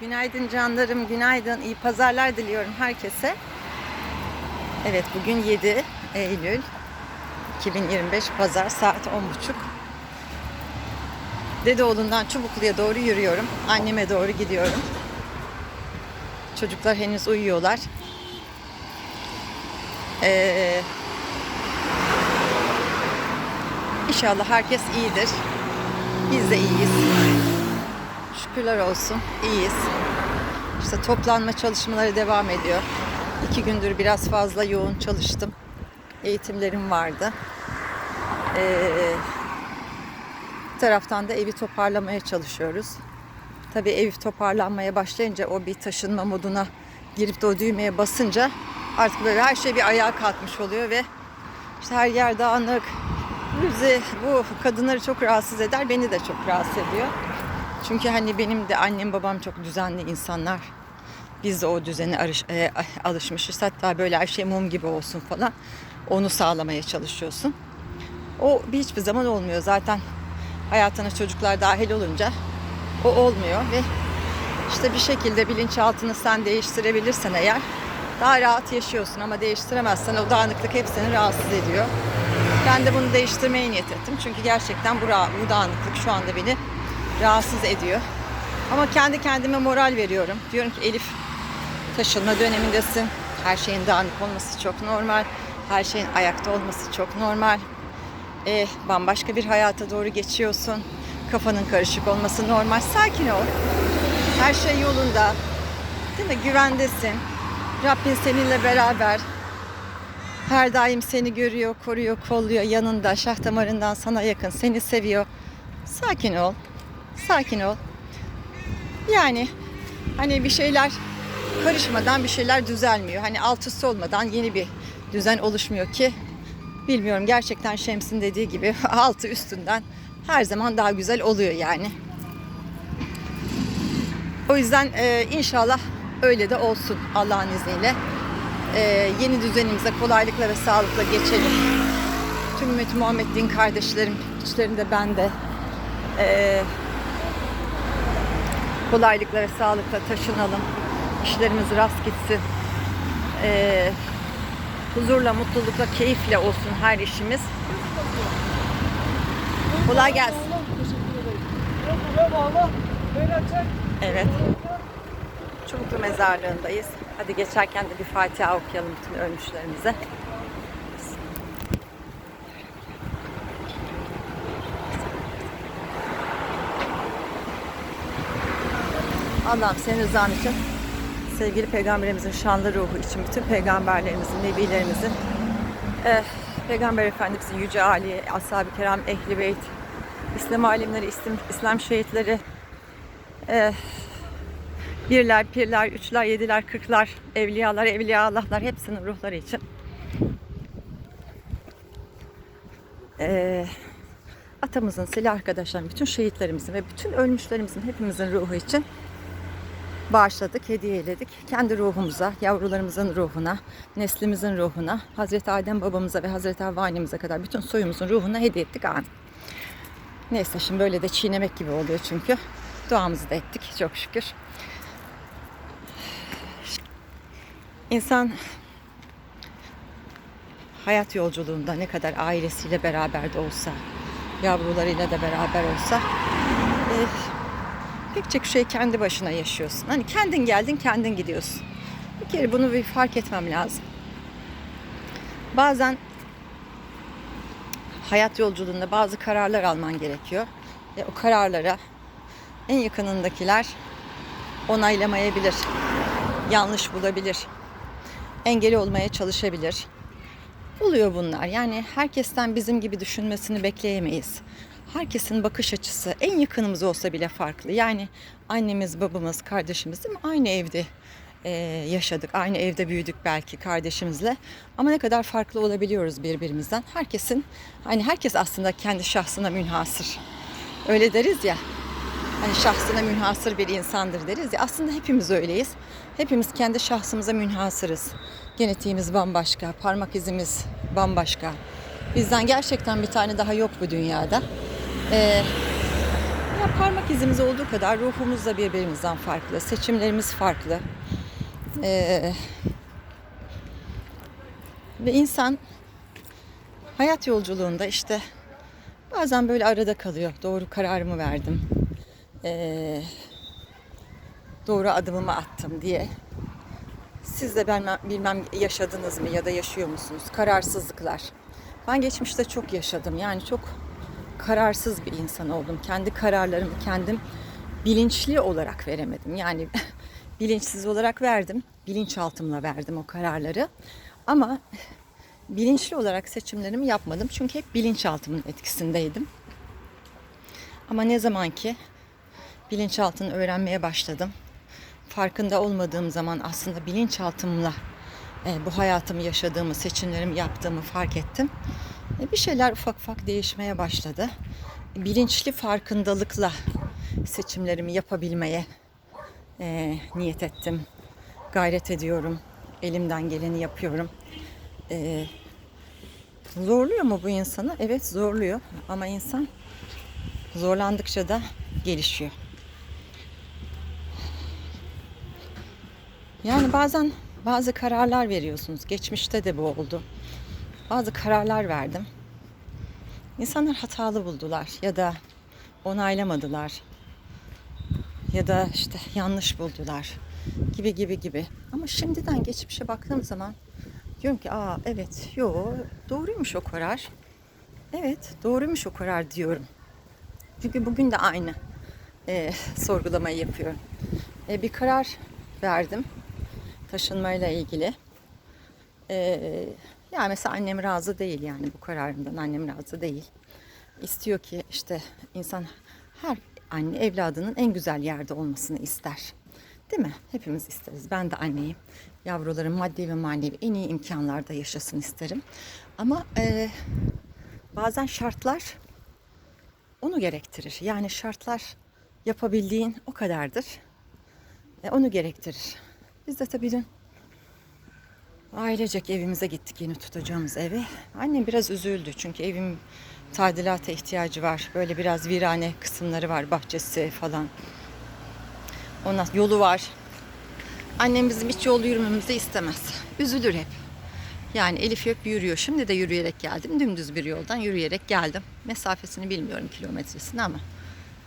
Günaydın canlarım, günaydın. İyi pazarlar diliyorum herkese. Evet, bugün 7 Eylül 2025 Pazar saat 10.30. Dedeoğlu'ndan Çubuklu'ya doğru yürüyorum. Anneme doğru gidiyorum. Çocuklar henüz uyuyorlar. Ee, inşallah herkes iyidir. Biz de iyiyiz. Şükürler olsun. iyiyiz. İşte toplanma çalışmaları devam ediyor. İki gündür biraz fazla yoğun çalıştım. Eğitimlerim vardı. Ee, bir taraftan da evi toparlamaya çalışıyoruz. Tabii ev toparlanmaya başlayınca o bir taşınma moduna girip de o düğmeye basınca artık böyle her şey bir ayağa kalkmış oluyor ve işte her yer dağınık. Bizi bu kadınları çok rahatsız eder, beni de çok rahatsız ediyor. Çünkü hani benim de annem babam çok düzenli insanlar. Biz de o düzene arış, e, alışmışız. Hatta böyle her şey mum gibi olsun falan. Onu sağlamaya çalışıyorsun. O bir hiçbir zaman olmuyor. Zaten hayatına çocuklar dahil olunca o olmuyor ve işte bir şekilde bilinçaltını sen değiştirebilirsen eğer daha rahat yaşıyorsun ama değiştiremezsen o dağınıklık hepsini rahatsız ediyor. Ben de bunu değiştirmeye niyet ettim. Çünkü gerçekten bu, bu dağınıklık şu anda beni rahatsız ediyor. Ama kendi kendime moral veriyorum. Diyorum ki Elif taşınma dönemindesin. Her şeyin dağınık olması çok normal. Her şeyin ayakta olması çok normal. E, bambaşka bir hayata doğru geçiyorsun. Kafanın karışık olması normal. Sakin ol. Her şey yolunda. Değil mi? Güvendesin. Rabbin seninle beraber. Her daim seni görüyor, koruyor, kolluyor, yanında, şah damarından sana yakın, seni seviyor. Sakin ol. Sakin ol. Yani hani bir şeyler karışmadan bir şeyler düzelmiyor. Hani alt üst olmadan yeni bir düzen oluşmuyor ki bilmiyorum gerçekten Şems'in dediği gibi altı üstünden her zaman daha güzel oluyor yani. O yüzden e, inşallah öyle de olsun Allah'ın izniyle. E, yeni düzenimize kolaylıkla ve sağlıkla geçelim. Tüm Ümmet Muhammed din kardeşlerim, içlerinde ben de e, kolaylıkla ve sağlıkla taşınalım. İşlerimiz rast gitsin. E, huzurla, mutlulukla, keyifle olsun her işimiz. Kolay gelsin. Evet. Çubuklu mezarlığındayız. Hadi geçerken de bir Fatiha okuyalım bütün ölmüşlerimize. Allah'ım senin rızan için. Sevgili peygamberimizin şanlı ruhu için bütün peygamberlerimizin, nebilerimizin eh, peygamber efendimizin yüce Ali, ashab-ı kiram, ehli beyt, İslam alimleri, İslam, İslam şehitleri, eh, birler, pirler, üçler, yediler, kırklar, evliyalar, evliya Allah'lar hepsinin ruhları için. Eh, atamızın, silah arkadaşlarımın, bütün şehitlerimizin ve bütün ölmüşlerimizin hepimizin ruhu için bağışladık, hediye eyledik. Kendi ruhumuza, yavrularımızın ruhuna, neslimizin ruhuna, Hazreti Adem babamıza ve Hazreti Havva annemize kadar bütün soyumuzun ruhuna hediye ettik. Amin. Neyse şimdi böyle de çiğnemek gibi oluyor çünkü. Duamızı da ettik çok şükür. İnsan hayat yolculuğunda ne kadar ailesiyle beraber de olsa, yavrularıyla da beraber olsa e, çok şey kendi başına yaşıyorsun. Hani kendin geldin, kendin gidiyorsun. Bir kere bunu bir fark etmem lazım. Bazen hayat yolculuğunda bazı kararlar alman gerekiyor. Ve o kararlara en yakınındakiler onaylamayabilir. Yanlış bulabilir. Engel olmaya çalışabilir. Oluyor bunlar. Yani herkesten bizim gibi düşünmesini bekleyemeyiz. Herkesin bakış açısı en yakınımız olsa bile farklı. Yani annemiz, babamız, kardeşimiz değil mi? Aynı evde e, yaşadık. Aynı evde büyüdük belki kardeşimizle. Ama ne kadar farklı olabiliyoruz birbirimizden. Herkesin, hani herkes aslında kendi şahsına münhasır. Öyle deriz ya. Hani şahsına münhasır bir insandır deriz ya. Aslında hepimiz öyleyiz. Hepimiz kendi şahsımıza münhasırız. Genetiğimiz bambaşka, parmak izimiz bambaşka. Bizden gerçekten bir tane daha yok bu dünyada. Ee, Ya parmak izimiz olduğu kadar ruhumuz da birbirimizden farklı. Seçimlerimiz farklı. Ee, ve insan hayat yolculuğunda işte bazen böyle arada kalıyor. Doğru kararımı verdim. Ee, doğru adımımı attım diye. Siz de bilmem, bilmem yaşadınız mı ya da yaşıyor musunuz? Kararsızlıklar. Ben geçmişte çok yaşadım. Yani çok kararsız bir insan oldum. Kendi kararlarımı kendim bilinçli olarak veremedim. Yani bilinçsiz olarak verdim. Bilinçaltımla verdim o kararları. Ama bilinçli olarak seçimlerimi yapmadım. Çünkü hep bilinçaltımın etkisindeydim. Ama ne zaman ki bilinçaltını öğrenmeye başladım. Farkında olmadığım zaman aslında bilinçaltımla e, bu hayatımı yaşadığımı, seçimlerimi yaptığımı fark ettim. E, bir şeyler ufak ufak değişmeye başladı. Bilinçli farkındalıkla seçimlerimi yapabilmeye e, niyet ettim. Gayret ediyorum. Elimden geleni yapıyorum. E, zorluyor mu bu insanı? Evet zorluyor. Ama insan zorlandıkça da gelişiyor. Yani bazen bazı kararlar veriyorsunuz. Geçmişte de bu oldu. Bazı kararlar verdim. İnsanlar hatalı buldular ya da onaylamadılar. Ya da işte yanlış buldular gibi gibi gibi. Ama şimdiden geçmişe baktığım zaman diyorum ki aa evet yo doğruymuş o karar. Evet doğruymuş o karar diyorum. Çünkü bugün de aynı e, sorgulamayı yapıyorum. E, bir karar verdim taşınmayla ilgili. Yani mesela annem razı değil yani bu kararımdan annem razı değil. İstiyor ki işte insan her anne evladının en güzel yerde olmasını ister. Değil mi? Hepimiz isteriz. Ben de anneyim. Yavrularım maddi ve manevi en iyi imkanlarda yaşasın isterim. Ama e, bazen şartlar onu gerektirir. Yani şartlar yapabildiğin o kadardır. E, onu gerektirir. Biz de tabii dün ailecek evimize gittik yeni tutacağımız eve. Annem biraz üzüldü çünkü evim tadilata ihtiyacı var. Böyle biraz virane kısımları var, bahçesi falan. Ondan yolu var. Annem bizim hiç yol yürümemizi istemez. Üzülür hep. Yani Elif hep yürüyor. Şimdi de yürüyerek geldim. Dümdüz bir yoldan yürüyerek geldim. Mesafesini bilmiyorum kilometresini ama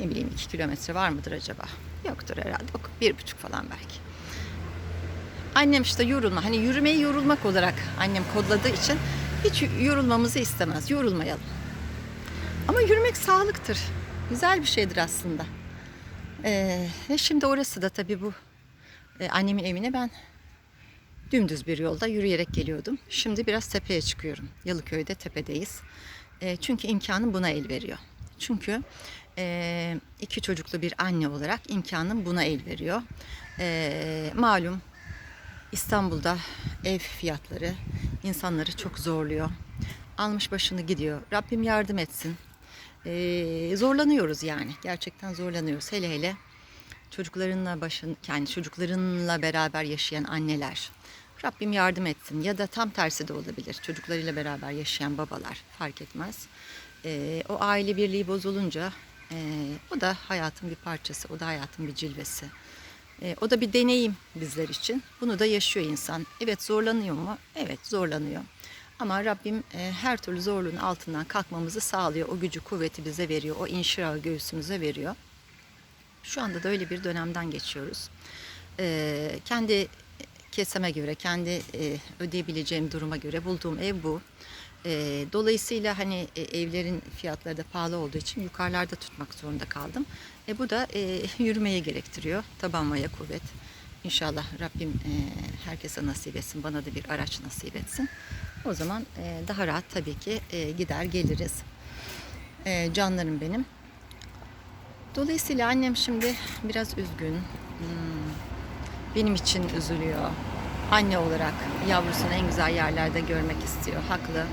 ne bileyim iki kilometre var mıdır acaba? Yoktur herhalde. Bir buçuk falan belki. Annem işte yorulma. Hani yürümeyi yorulmak olarak annem kodladığı için hiç yorulmamızı istemez. Yorulmayalım. Ama yürümek sağlıktır. Güzel bir şeydir aslında. Ee, ve şimdi orası da tabii bu e, annemin evine ben dümdüz bir yolda yürüyerek geliyordum. Şimdi biraz tepeye çıkıyorum. Yalıköy'de tepedeyiz. E, çünkü imkanım buna el veriyor. Çünkü e, iki çocuklu bir anne olarak imkanım buna el veriyor. E, malum İstanbul'da ev fiyatları insanları çok zorluyor. Almış başını gidiyor. Rabbim yardım etsin. Ee, zorlanıyoruz yani. Gerçekten zorlanıyoruz. Hele hele çocuklarınla başın yani çocuklarınla beraber yaşayan anneler. Rabbim yardım etsin. Ya da tam tersi de olabilir. Çocuklarıyla beraber yaşayan babalar fark etmez. Ee, o aile birliği bozulunca e, o da hayatın bir parçası. O da hayatın bir cilvesi. E, o da bir deneyim bizler için. Bunu da yaşıyor insan. Evet zorlanıyor mu? Evet zorlanıyor. Ama Rabbim e, her türlü zorluğun altından kalkmamızı sağlıyor. O gücü, kuvveti bize veriyor. O inşirağı göğsümüze veriyor. Şu anda da öyle bir dönemden geçiyoruz. E, kendi keseme göre, kendi e, ödeyebileceğim duruma göre bulduğum ev bu. E, dolayısıyla hani e, evlerin fiyatları da pahalı olduğu için yukarılarda tutmak zorunda kaldım. E, bu da e, yürümeye gerektiriyor. Taban maya kuvvet. İnşallah Rabbim e, herkese nasip etsin, bana da bir araç nasip etsin. O zaman e, daha rahat tabii ki e, gider geliriz. E, canlarım benim. Dolayısıyla annem şimdi biraz üzgün. Hmm, benim için üzülüyor. Anne olarak yavrusunu en güzel yerlerde görmek istiyor. Haklı.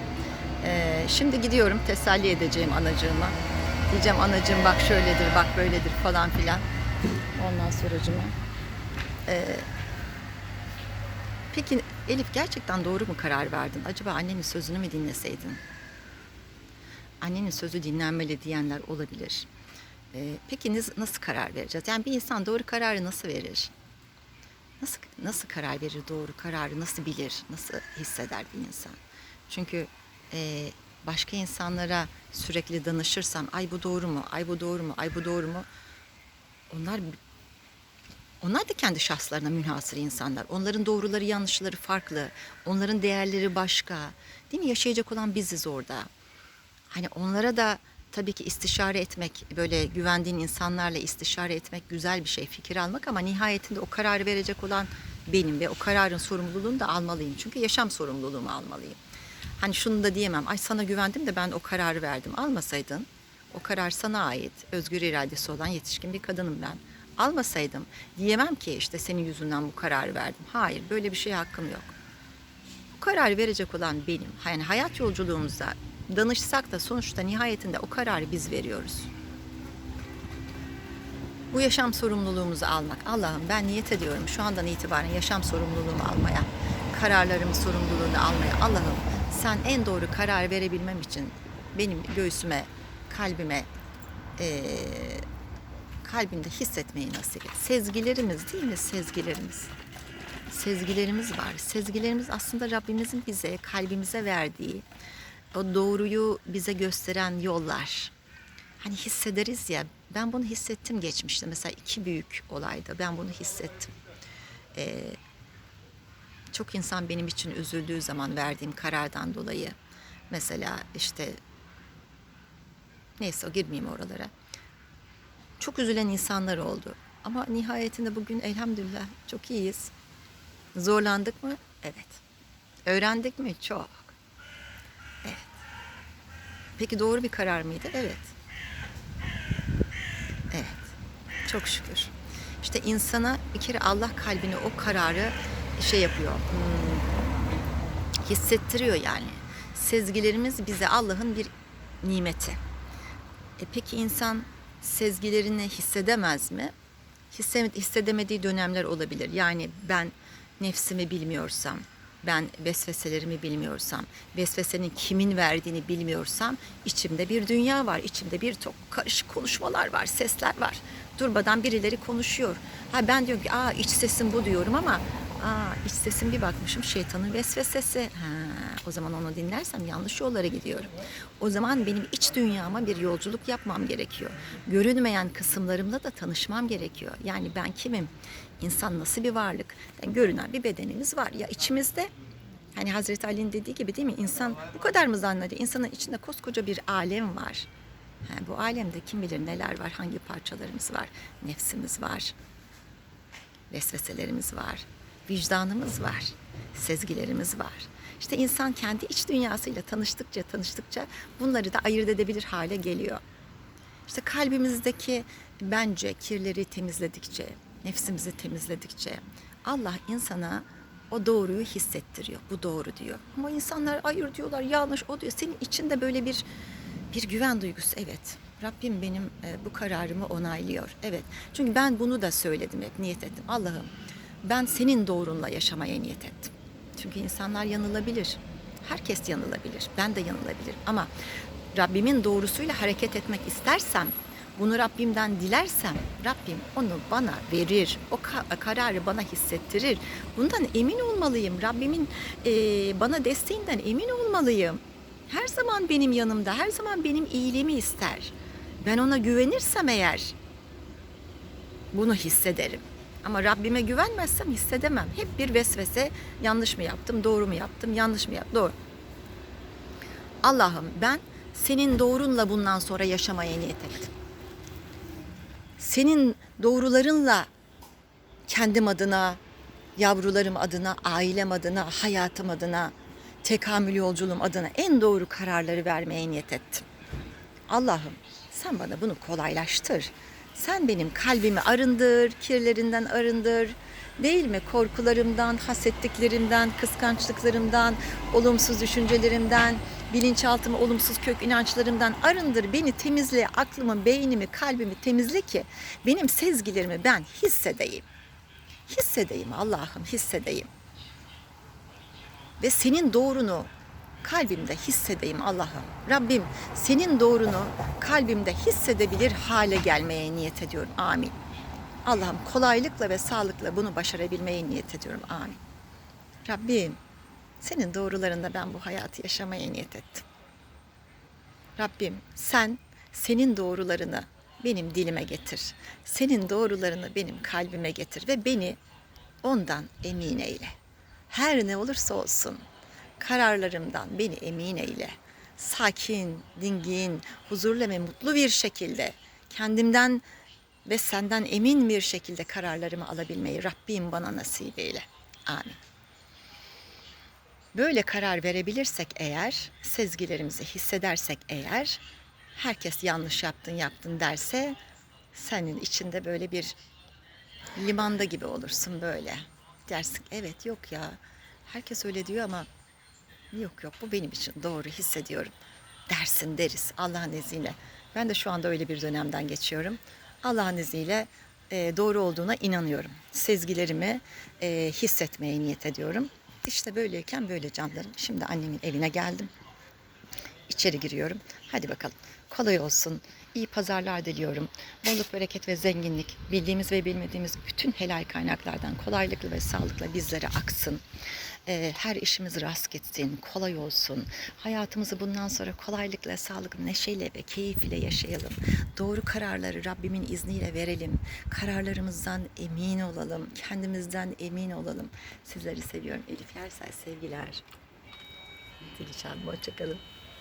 Ee, şimdi gidiyorum teselli edeceğim anacığıma. Diyeceğim anacığım bak şöyledir, bak böyledir falan filan. Ondan sonracıma. Ee, peki Elif gerçekten doğru mu karar verdin? Acaba annenin sözünü mü dinleseydin? Annenin sözü dinlenmeli diyenler olabilir. Ee, peki nasıl karar vereceğiz? Yani bir insan doğru kararı nasıl verir? Nasıl nasıl karar verir doğru kararı nasıl bilir nasıl hisseder bir insan çünkü e, başka insanlara sürekli danışırsam ay bu doğru mu? Ay bu doğru mu? Ay bu doğru mu? Onlar onlar da kendi şahslarına münhasır insanlar. Onların doğruları yanlışları farklı. Onların değerleri başka. Değil mi? Yaşayacak olan biziz orada. Hani onlara da tabii ki istişare etmek böyle güvendiğin insanlarla istişare etmek güzel bir şey fikir almak ama nihayetinde o kararı verecek olan benim ve o kararın sorumluluğunu da almalıyım. Çünkü yaşam sorumluluğumu almalıyım. Hani şunu da diyemem. Ay sana güvendim de ben o kararı verdim. Almasaydın o karar sana ait. Özgür iradesi olan yetişkin bir kadınım ben. Almasaydım diyemem ki işte senin yüzünden bu kararı verdim. Hayır böyle bir şeye hakkım yok. Bu kararı verecek olan benim. Yani hayat yolculuğumuzda danışsak da sonuçta nihayetinde o kararı biz veriyoruz. Bu yaşam sorumluluğumuzu almak. Allah'ım ben niyet ediyorum şu andan itibaren yaşam sorumluluğumu almaya, kararlarımın sorumluluğunu almaya. Allah'ım sen en doğru karar verebilmem için benim göğsüme, kalbime, eee kalbimde hissetmeyi nasip et. Sezgilerimiz değil mi sezgilerimiz? Sezgilerimiz var. Sezgilerimiz aslında Rabbimizin bize, kalbimize verdiği o doğruyu bize gösteren yollar. Hani hissederiz ya, ben bunu hissettim geçmişte. Mesela iki büyük olayda ben bunu hissettim. Ee, çok insan benim için üzüldüğü zaman verdiğim karardan dolayı. Mesela işte neyse girmeyeyim oralara. Çok üzülen insanlar oldu. Ama nihayetinde bugün elhamdülillah çok iyiyiz. Zorlandık mı? Evet. Öğrendik mi? Çok. Evet. Peki doğru bir karar mıydı? Evet. Evet. Çok şükür. İşte insana bir kere Allah kalbine o kararı şey yapıyor. hmm, hissettiriyor yani. Sezgilerimiz bize Allah'ın bir nimeti. E peki insan sezgilerini hissedemez mi? Hisse- hissedemediği dönemler olabilir. Yani ben nefsimi bilmiyorsam, ben vesveselerimi bilmiyorsam, vesvesenin kimin verdiğini bilmiyorsam içimde bir dünya var, içimde bir çok karışık konuşmalar var, sesler var. Durmadan birileri konuşuyor. Ha ben diyorum ki aa iç sesim bu diyorum ama aa iç sesim bir bakmışım şeytanın vesvesesi. Ha, o zaman onu dinlersem yanlış yollara gidiyorum. O zaman benim iç dünyama bir yolculuk yapmam gerekiyor. Görünmeyen kısımlarımla da tanışmam gerekiyor. Yani ben kimim? İnsan nasıl bir varlık? Yani görünen bir bedenimiz var. Ya içimizde Hani Hazreti Ali'nin dediği gibi değil mi? İnsan bu kadar mı zannediyor? İnsanın içinde koskoca bir alem var. Ha, bu alemde kim bilir neler var, hangi parçalarımız var. Nefsimiz var, vesveselerimiz var, vicdanımız var, sezgilerimiz var. İşte insan kendi iç dünyasıyla tanıştıkça tanıştıkça bunları da ayırt edebilir hale geliyor. İşte kalbimizdeki bence kirleri temizledikçe, nefsimizi temizledikçe Allah insana o doğruyu hissettiriyor. Bu doğru diyor. Ama insanlar hayır diyorlar, yanlış o diyor. Senin içinde böyle bir bir güven duygusu. Evet. Rabbim benim e, bu kararımı onaylıyor. Evet. Çünkü ben bunu da söyledim hep niyet ettim. Allah'ım ben senin doğrunla yaşamaya niyet ettim. Çünkü insanlar yanılabilir. Herkes yanılabilir. Ben de yanılabilirim. Ama Rabbimin doğrusuyla hareket etmek istersem, bunu Rabbimden dilersem, Rabbim onu bana verir. O ka- kararı bana hissettirir. Bundan emin olmalıyım. Rabbimin e, bana desteğinden emin olmalıyım. Her zaman benim yanımda, her zaman benim iyiliğimi ister. Ben ona güvenirsem eğer, bunu hissederim. Ama Rabbime güvenmezsem hissedemem. Hep bir vesvese. Yanlış mı yaptım, doğru mu yaptım, yanlış mı yaptım, doğru. Allah'ım ben senin doğrunla bundan sonra yaşamaya niyet ettim. Senin doğrularınla kendim adına, yavrularım adına, ailem adına, hayatım adına, tekamül yolculuğum adına en doğru kararları vermeye niyet ettim. Allah'ım sen bana bunu kolaylaştır. Sen benim kalbimi arındır, kirlerinden arındır. Değil mi? Korkularımdan, hasetliklerimden, kıskançlıklarımdan, olumsuz düşüncelerimden, bilinçaltımı olumsuz kök inançlarımdan arındır. Beni temizle, aklımı, beynimi, kalbimi temizle ki benim sezgilerimi ben hissedeyim. Hissedeyim Allah'ım, hissedeyim. Ve senin doğrunu kalbimde hissedeyim Allah'ım. Rabbim senin doğrunu kalbimde hissedebilir hale gelmeye niyet ediyorum. Amin. Allah'ım kolaylıkla ve sağlıkla bunu başarabilmeye niyet ediyorum. Amin. Rabbim senin doğrularında ben bu hayatı yaşamaya niyet ettim. Rabbim sen senin doğrularını benim dilime getir. Senin doğrularını benim kalbime getir ve beni ondan emin eyle. Her ne olursa olsun kararlarımdan beni emin eyle. Sakin, dingin, huzurlu ve mutlu bir şekilde kendimden ve senden emin bir şekilde kararlarımı alabilmeyi Rabbim bana nasip eyle. Amin. Böyle karar verebilirsek eğer, sezgilerimizi hissedersek eğer, herkes yanlış yaptın yaptın derse senin içinde böyle bir limanda gibi olursun böyle. Dersin evet yok ya herkes öyle diyor ama yok yok bu benim için doğru hissediyorum dersin deriz Allah'ın izniyle. Ben de şu anda öyle bir dönemden geçiyorum. Allah'ın izniyle e, doğru olduğuna inanıyorum. Sezgilerimi e, hissetmeye niyet ediyorum. İşte böyleyken böyle canlarım. Şimdi annemin evine geldim. İçeri giriyorum. Hadi bakalım. Kolay olsun. İyi pazarlar diliyorum. Bolluk, bereket ve zenginlik bildiğimiz ve bilmediğimiz bütün helal kaynaklardan kolaylıkla ve sağlıkla bizlere aksın. Ee, her işimiz rast gitsin, kolay olsun. Hayatımızı bundan sonra kolaylıkla, sağlıkla, neşeyle ve keyif ile yaşayalım. Doğru kararları Rabbimin izniyle verelim. Kararlarımızdan emin olalım. Kendimizden emin olalım. Sizleri seviyorum. Elif Yersel sevgiler. Dilişan, hoşçakalın.